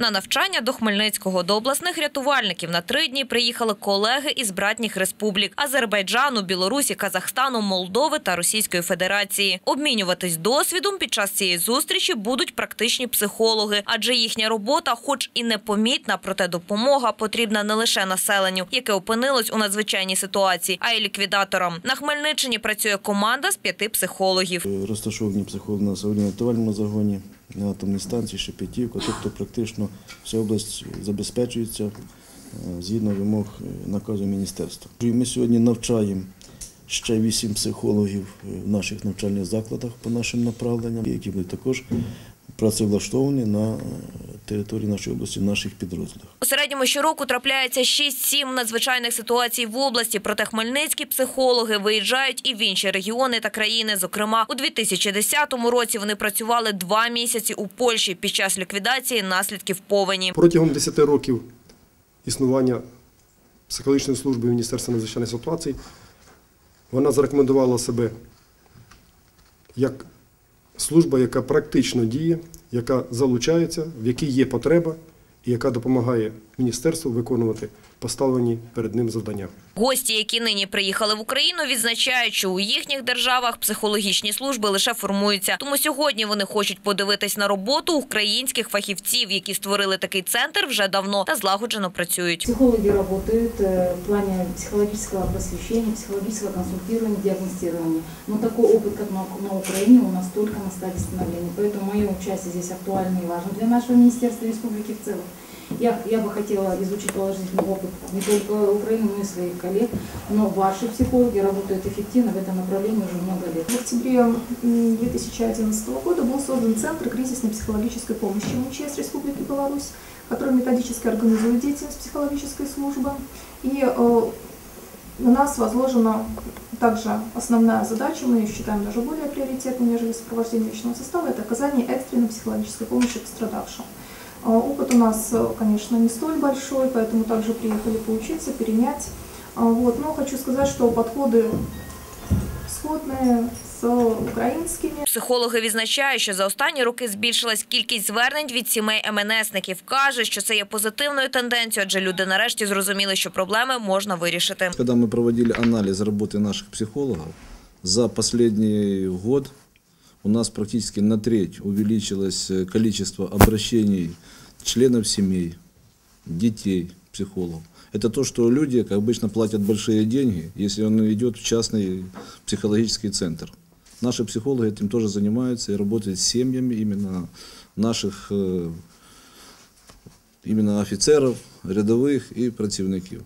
На навчання до Хмельницького до обласних рятувальників на три дні приїхали колеги із братніх республік Азербайджану, Білорусі, Казахстану, Молдови та Російської Федерації. Обмінюватись досвідом під час цієї зустрічі будуть практичні психологи, адже їхня робота, хоч і непомітна, проте допомога потрібна не лише населенню, яке опинилось у надзвичайній ситуації, а й ліквідаторам. На Хмельниччині працює команда з п'яти психологів. Розташовані психологи на рятувальному загоні, на атомній станції, Шепетівка, тобто практично вся область забезпечується е, згідно вимог е, наказу міністерства. Ми сьогодні навчаємо ще вісім психологів е, в наших навчальних закладах по нашим направленням, які будуть також працевлаштовані на території нашої області, в наших підрозділах. У середньому щороку трапляється 6-7 надзвичайних ситуацій в області, проте хмельницькі психологи виїжджають і в інші регіони та країни. Зокрема, у 2010 році вони працювали два місяці у Польщі під час ліквідації наслідків повені. Протягом 10 років існування психологічної служби Міністерства надзвичайних ситуацій вона зарекомендувала себе як служба, яка практично діє, яка залучається, в якій є потреба і яка допомагає міністерству виконувати поставлені перед ним завдання. Гості, які нині приїхали в Україну, відзначають, що у їхніх державах психологічні служби лише формуються. Тому сьогодні вони хочуть подивитись на роботу українських фахівців, які створили такий центр вже давно та злагоджено працюють. Психологи работают э, в плане психологического просвещения, психологического консультирования, диагностирования. Но такой опыт, как на, на Украине, у нас только на стадии становления. Поэтому мое участие здесь актуально и важно для нашего Министерства и Республики в целом. Я, я бы хотела изучить положительный опыт не только Украины, но и своих коллег. Но ваши психологи работают эффективно в этом направлении уже много лет. В октябре м, 2011 года был создан Центр кризисной психологической помощи МЧС Республики Беларусь, который методически организует деятельность психологической службы. И э, на нас возложена также основная задача, мы ее считаем даже более приоритетной, нежели сопровождение личного состава, это оказание экстренной психологической помощи пострадавшим. А, Опыт у нас, э, конечно, не столь большой, поэтому также приехали поучиться, перенять. А, Вот. Но хочу сказать, что подходы сходные с украинскими. Психологи відзначають, що за останні роки збільшилась кількість звернень від сімей МНСників. Кажуть, що це є позитивною тенденцією, адже люди нарешті зрозуміли, що проблеми можна вирішити. Когда мы проводили анализ работы наших психологов, за последний год у нас практически на треть увеличилось э, количество обращений членов семей, детей, психологов. Это то, что люди, как обычно, платят большие деньги, если он идет в частный психологический центр. Наши психологи этим тоже занимаются и работают с семьями именно наших э, именно офицеров, рядовых и працівників.